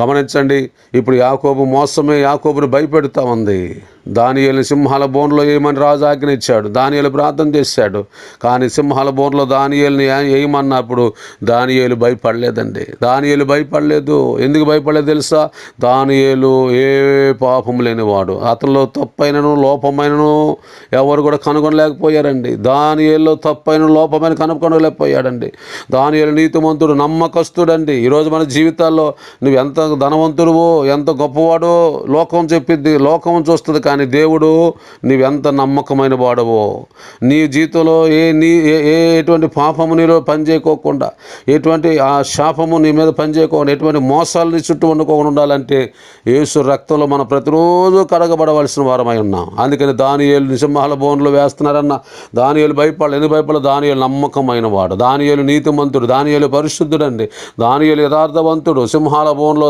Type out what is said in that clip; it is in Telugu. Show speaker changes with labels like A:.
A: గమనించండి ఇప్పుడు యాకోబు మోసమే యాకోబును భయపెడుతూ ఉంది. దానియలు సింహాల బోన్లో వేయమని రాజు ఆజ్ఞ ఇచ్చాడు. దానియలు ప్రార్థన చేశాడు. కానీ సింహాల బోన్లో దానియల్ని వేయమన్నప్పుడు దానియేలు భయపడలేదండి. దానియలు భయపడలేదు. ఎందుకు భయపడలేదు తెలుసా? దానియలు ఏ పాపం లేనివాడు. అతనిలో తప్పైనను లోపమైనను ఎవరు కూడా కనుగొనలేకపోయారండి. దానియల్లో తప్పైన లోపమైన కనుగొనలేకపోయాడండి. దానియలు నీతిమంతుడు నమ్మకస్తుడండి. ఈరోజు మన జీవితాల్లో నువ్వు ఎంత ధనవంతుడువో ఎంత గొప్పవాడో లోకం చెప్పిద్ది లోకం చూస్తుంది కానీ దేవుడు నీవెంత నమ్మకమైన వాడవో నీ జీవితంలో ఏ నీ ఏ ఏ ఎటువంటి పాపము నీలో పనిచేయకోకుండా ఎటువంటి ఆ శాపము నీ మీద పనిచేయకుండా ఎటువంటి మోసాలు నీ చుట్టూ వండుకోకుండా ఉండాలంటే యేసు రక్తంలో మనం ప్రతిరోజు కడగబడవలసిన వారమై ఉన్నాం. అందుకని దానియేలు నిసింహాల బోన్లు వేస్తున్నారన్న దానియేలు భయపడాలి ఎందుకు భయపడాలి? దానియేలు నమ్మకమైన వాడు దానియేలు నీతిమంతుడు దానియేలు పరిశుద్ధుడండి దానియేలు యథార్థవంతుడు సింహాల బోన్లో